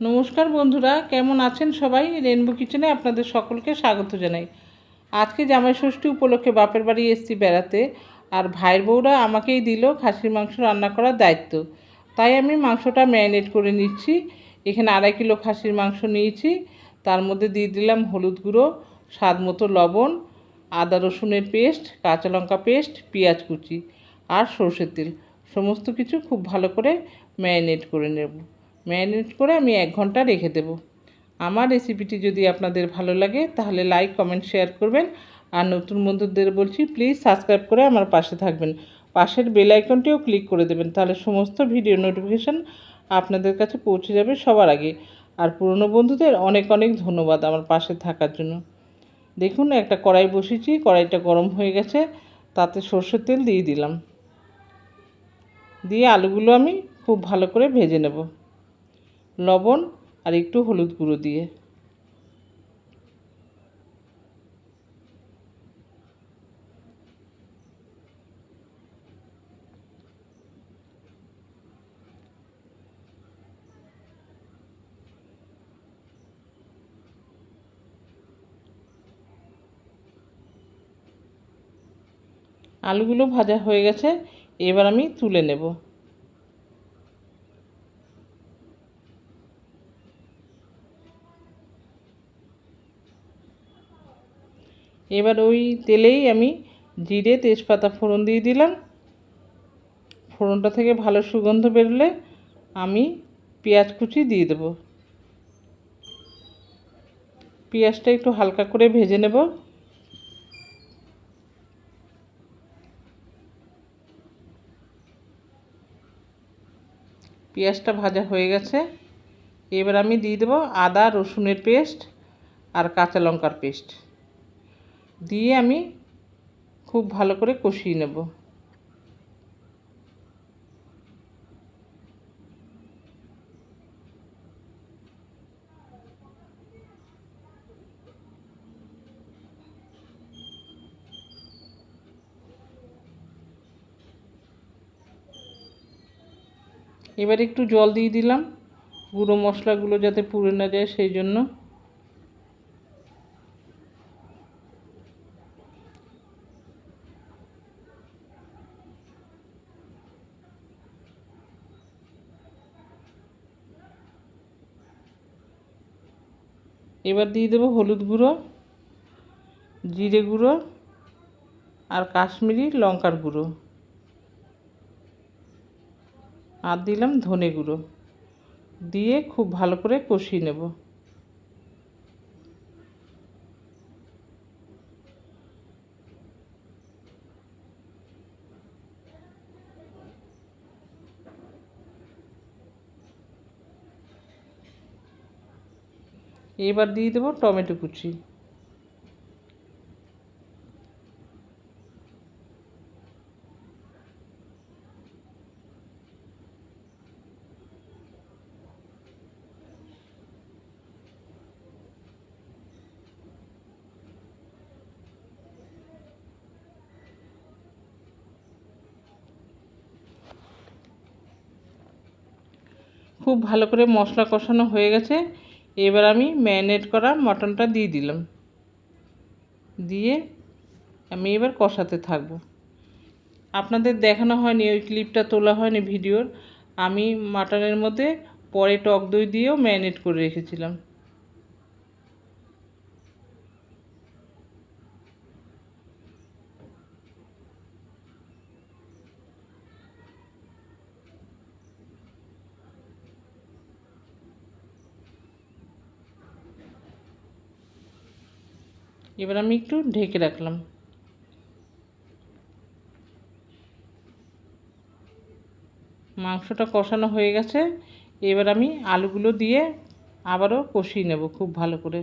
নমস্কার বন্ধুরা, কেমন আছেন সবাই? রেনবো কিচেনে আপনাদের সকলকে স্বাগত জানাই। আজকে জামাই ষষ্ঠী উপলক্ষে বাপের বাড়ি এসেছি বেড়াতে, আর ভাইয়ের বউরা আমাকেই দিল খাসির মাংস রান্না করার দায়িত্ব। তাই আমি মাংসটা ম্যারিনেট করে নিচ্ছি, এখানে আড়াই কিলো খাসির মাংস নিয়েছি, তার মধ্যে দিয়ে দিলাম হলুদ গুঁড়ো, স্বাদ মতো লবণ, আদা রসুনের পেস্ট, কাঁচা লঙ্কা পেস্ট, পেঁয়াজ কুচি আর সর্ষের তেল। সমস্ত কিছু খুব ভালো করে ম্যারিনেট করে নেব। ম্যারিনেট করে আমি এক ঘণ্টা রেখে দেব। আমার রেসিপিটি যদি আপনাদের ভালো লাগে, তাহলে লাইক, কমেন্ট, শেয়ার করবেন। আর নতুন বন্ধুদের বলছি, প্লিজ সাবস্ক্রাইব করে আমার পাশে থাকবেন। পাশের বেল আইকনটিও ক্লিক করে দেবেন, তাহলে সমস্ত ভিডিও নোটিফিকেশান আপনাদের কাছে পৌঁছে যাবে সবার আগে। আর পুরনো বন্ধুদের অনেক অনেক ধন্যবাদ আমার পাশে থাকার জন্য। দেখুন, একটা কড়াই বসিয়েছি, কড়াইটা গরম হয়ে গেছে, তাতে সর্ষের তেল দিয়ে দিলাম। দিয়ে আলুগুলো আমি খুব ভালো করে ভেজে নেব। লবণ আর একটু হলুদ গুঁড়ো দিয়ে। আলুগুলো ভাজা হয়ে গেছে এবার আমি তুলে নেব। এবার ওই তেলেই আমি জিরে তেজপাতা ফোড়ন দিয়ে দিলাম। ফোড়নটা থেকে ভালো সুগন্ধ বেরোলে আমি পেঁয়াজ কুচি দিয়ে দেব। পেঁয়াজটা একটু হালকা করে ভেজে নেব। পেঁয়াজটা ভাজা হয়ে গেছে। এবার আমি দিয়ে দেবো আদা রসুনের পেস্ট আর কাঁচা লঙ্কার পেস্ট। দিয়ে আমি খুব ভালো করে কষিয়ে নেব। এবার একটু জল দিয়ে দিলাম। গুঁড়ো মশলাগুলো যাতে পুড়ে না যায় সেই জন্য। এবার দিয়ে দেবো হলুদ গুঁড়ো, জিরে গুঁড়ো আর কাশ্মীরি লঙ্কার গুঁড়ো। আর দিলাম ধনে গুঁড়ো। দিয়ে খুব ভালো করে কষিয়ে নেব। এবার দিয়ে দেবো টমেটো কুচি। খুব ভালো করে মশলা কষানো হয়ে গেছে। এবার আমি ম্যারিনেট করা মটনটা দিয়ে দিলাম। দিয়ে আমি এবার কষাতে থাকব। আপনাদের দেখানো হয়নি, ওই ক্লিপটা তোলা হয়নি ভিডিওর। আমি মাটনের মধ্যে পরে টক দই দিয়েও ম্যারিনেট করে রেখেছিলাম। এবার আমি একটু ঢেকে রাখলাম। মাংসটা কষানো হয়ে গেছে। এবার আমি আলুগুলো দিয়ে আবারও কষিয়ে নেব খুব ভালো করে।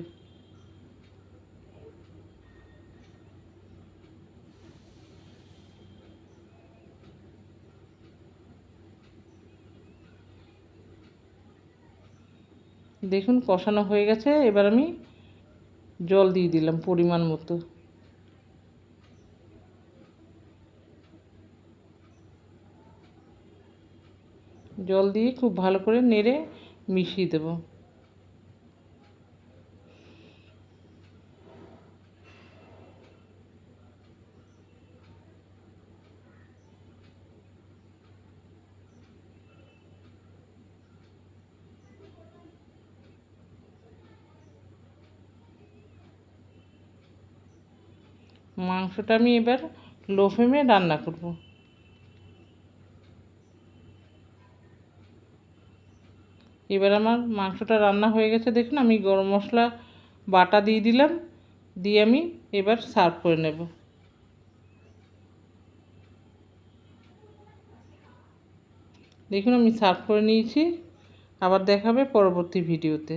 দেখুন কষানো হয়ে গেছে। এবার আমি জল দিয়ে দিলাম পরিমাণ মতো। জল দিয়ে খুব ভালো করে নেড়ে মিশিয়ে দেবো। মাংসটা আমি এবার লো ফ্লেমে রান্না করব। এবার আমার মাংসটা রান্না হয়ে গেছে, দেখুন আমি গরম মশলা, বাটা দিয়ে দিলাম, দিয়ে আমি এবার সার্ভ করে নেব। দেখুন আমি সার্ভ করে নিয়েছি, আবার দেখাবে পরবর্তী ভিডিওতে